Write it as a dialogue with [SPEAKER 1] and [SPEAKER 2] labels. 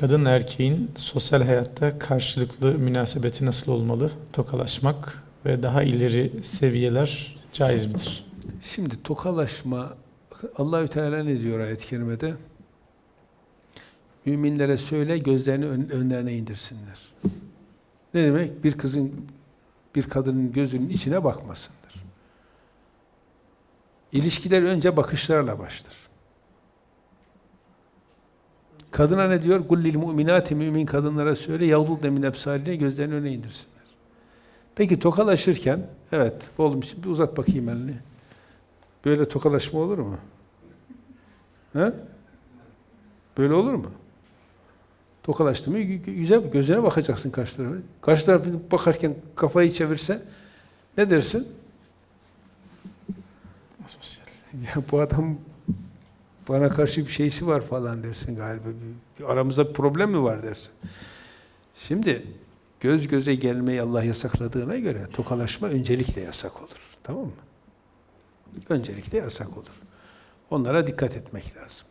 [SPEAKER 1] Kadın erkeğin sosyal hayatta karşılıklı münasebeti nasıl olmalı? Tokalaşmak ve daha ileri seviyeler caiz midir?
[SPEAKER 2] Şimdi tokalaşma Allahü Teala ne diyor ayet-i kerimede? Müminlere söyle gözlerini ön- önlerine indirsinler. Ne demek? Bir kızın bir kadının gözünün içine bakmasındır. İlişkiler önce bakışlarla başlar. Kadına ne diyor? Kullil mu'minati mümin kadınlara söyle yağdudne min ebsarine gözlerini öne indirsinler. Peki tokalaşırken evet oğlum şimdi bir uzat bakayım elini. Böyle tokalaşma olur mu? He? Böyle olur mu? Tokalaştı mı yüze, gözüne bakacaksın karşı tarafa. Karşı tarafı bakarken kafayı çevirse ne dersin? Ya bu adam bana karşı bir şeysi var falan dersin galiba. Bir, bir aramızda bir problem mi var dersin. Şimdi göz göze gelmeyi Allah yasakladığına göre tokalaşma öncelikle yasak olur. Tamam mı? Öncelikle yasak olur. Onlara dikkat etmek lazım.